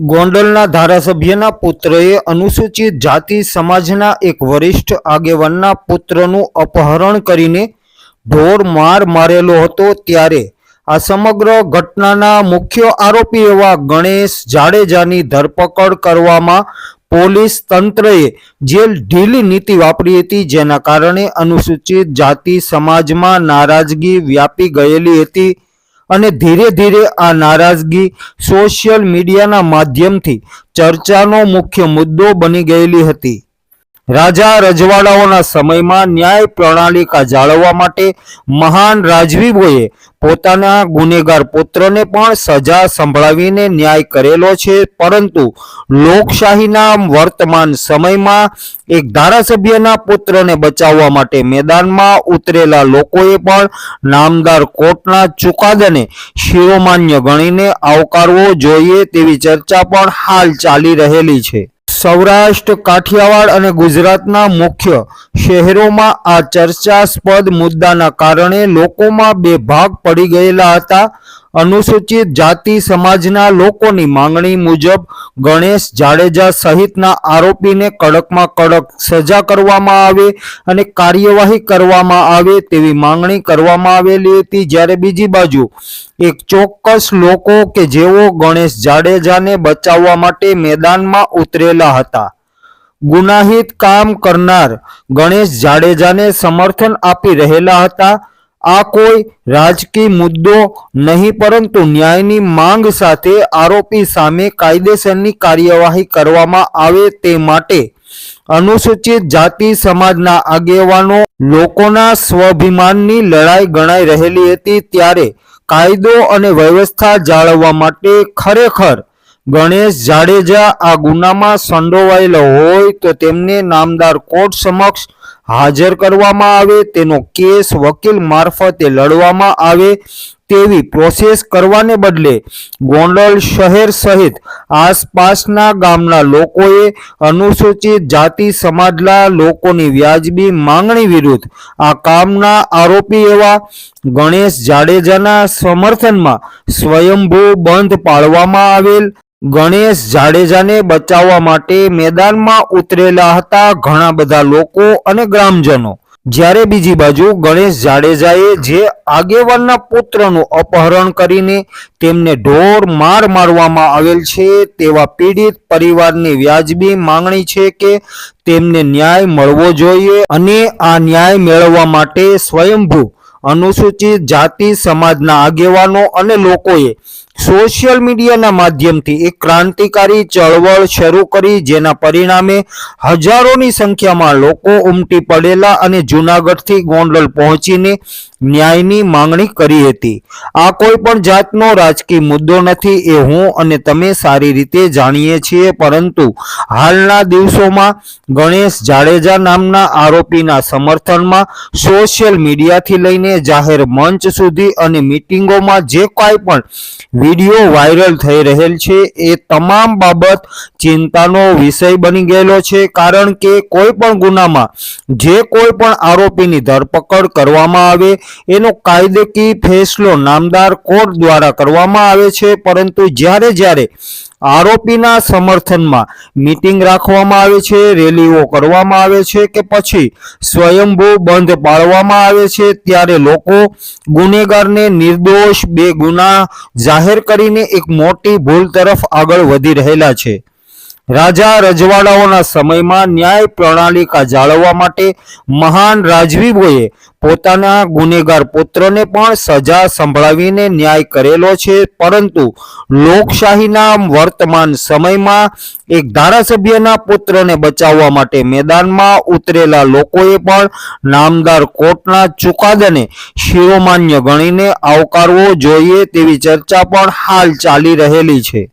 ગોંડલના ધારાસભ્યના પુત્રએ અનુસૂચિત જાતિ સમાજના એક વરિષ્ઠ આગેવાનના પુત્રનું અપહરણ કરીને ઢોર માર મારેલો હતો ત્યારે. આ સમગ્ર ઘટનાના મુખ્ય આરોપી એવા ગણેશ જાડેજાની ધરપકડ કરવામાં પોલીસ તંત્રએ જે ઢીલી નીતિ વાપરી હતી, જેના કારણે અનુસૂચિત જાતિ સમાજમાં નારાજગી વ્યાપી ગયેલી હતી. અને ધીરે ધીરે આ નારાજગી સોશિયલ મીડિયાના માધ્યમથી ચર્ચાનો મુખ્ય મુદ્દો બની ગયેલી હતી. રાજા રજવાડાઓના સમયમાં ન્યાય પ્રણાલિકા જાળવવા માટે મહાન રાજવીઓએ પોતાના ગુનેગાર પુત્રને પણ સજા સંભળાવીને ન્યાય કરેલો છે. પરંતુ લોકશાહીના વર્તમાન સમયમાં એક ધારાસભ્યના પુત્રને બચાવવા માટે મેદાનમાં ઉતરેલા લોકોએ પણ નામદાર કોર્ટના ચુકાદાને શિરોમાન્ય ગણીને આવકારવો જોઈએ તેવી ચર્ચા પણ હાલ ચાલી રહેલી છે. સૌરાષ્ટ્ર, કાઠિયાવાડ અને ગુજરાતના મુખ્ય શહેરોમાં આ ચર્ચાસ્પદ મુદ્દાના કારણે લોકોમાં બે ભાગ પડી ગયેલા હતા. અનુસૂચિત જાતિ સમાજના લોકોની માંગણી મુજબ ગણેશ જાડેજા સહિતના આરોપીને કડકમાં કડક સજા કરવામાં આવે અને કાર્યવાહી કરવામાં આવે તેવી માંગણી કરવામાં આવેલી હતી. જ્યારે બીજી બાજુ એક ચોક્કસ લોકો કે જેઓ ગણેશ જાડેજાને બચાવવા માટે મેદાનમાં ઉતરેલા હતા. ગુનાહિત કામ કરનાર ગણેશ જાડેજાને સમર્થન આપી રહેલા હતા. આ કોઈ રાજકીય મુદ્દો નહીં, પરંતુ ન્યાયની માંગ સાથે આરોપી સામે કાયદેસરની કાર્યવાહી કરવામાં આવે તે માટે અનુસૂચિત જાતિ સમાજના આગેવાનો લોકોના સ્વાભિમાનની લડાઈ ગણાઈ રહેલી હતી ત્યારે કાયદો અને વ્યવસ્થા જાળવવા માટે ખરેખર ગણેશ જાડેજા આ ગુનામાં સંડોવાયેલો હોય તો તેમને નામદાર કોર્ટ સમક્ષ હાજર કરવામાં આવે, તેનો કેસ વકીલ મારફતે લડવામાં આવે તેવી પ્રોસેસ કરવાને બદલે ગોંડલ શહેર સહિત આસપાસના ગામના લોકોએ અનુસૂચિત જાતિ સમાજના લોકોની વ્યાજબી માંગણી વિરુદ્ધ આ કામના આરોપી એવા ગણેશ જાડેજાના સમર્થનમાં સ્વયંભૂ બંધ પાળવામાં આવેલ. ગણેશ જાડેજાને બચાવવા માટે મેદાનમાં ઉતરેલા હતા ઘણા બધા લોકો અને ગ્રામજનો. જ્યારે બીજી બાજુ ગણેશ જાડેજાએ જે આગેવાનના પુત્રનું અપહરણ કરીને તેમને ઢોર માર મારવામાં આવેલ છે તેવા પીડિત પરિવારની વ્યાજબી માંગણી છે કે તેમને ન્યાય મળવો જોઈએ અને આ ન્યાય મેળવવા માટે સ્વયંભૂ અનુસૂચિત જાતિ સમાજના આગેવાનો અને લોકોએ સોશિયલ મીડિયાના માધ્યમથી એક ક્રાંતિકારી ચળવળ શરૂ કરી, જેના પરિણામે હજારોની સંખ્યામાં લોકો ઉમટી પડેલા અને જૂનાગઢથી ગોંડલ પહોંચીને ન્યાયની માંગણી કરી હતી. આ કોઈ પણ જાતનો રાજકીય મુદ્દો નથી એ હું અને તમે સારી રીતે જાણીએ છીએ, પરંતુ હાલના દિવસોમાં ગણેશ જાડેજા નામના આરોપીના સમર્થનમાં સોશિયલ મીડિયાથી લઈને જાહેર મંચ સુધી અને મીટિંગોમાં જે કાંઈ પણ વીડિયો વાયરલ થઈ રહેલ છે. એ તમામ બાબત ચિંતાનો વિષય બની ગયેલો છે, કારણ કે કોઈ પણ ગુનામાં જે કોઈ પણ આરોપીની ધરપકડ કરવામાં આવે, એનો કાયદેકીય ફેસલો નામદાર કોર્ટ દ્વારા કરવામાં આવે છે, પરંતુ જ્યારે જ્યારે આરોપીના સમર્થનમાં મીટિંગ રાખવામાં આવે છે, રેલીઓ કરવામાં આવે છે કે પછી સ્વયંભૂ બંધ પાળવામાં આવે છે ત્યારે લોકો ગુનેગારને નિર્દોષ બે ગુના જાહેર કરીને એક મોટી ભૂલ તરફ આગળ વધી રહેલા છે. રાજા રજવાડાઓના સમયમાં ન્યાય પ્રણાલિકા જાળવવા માટે મહાન રાજવીઓએ પોતાના ગુનેગાર પુત્રને પણ સજા સંભળાવીને ન્યાય કરેલો છે. પરંતુ લોકશાહીના વર્તમાન સમયમાં એક ધારાસભ્યના પુત્રને બચાવવા માટે મેદાનમાં ઉતરેલા લોકોએ પણ નામદાર કોર્ટના ચુકાદાને શિરોમાન્ય ગણીને આવકારવો જોઈએ તેવી ચર્ચા પણ હાલ ચાલી રહેલી છે.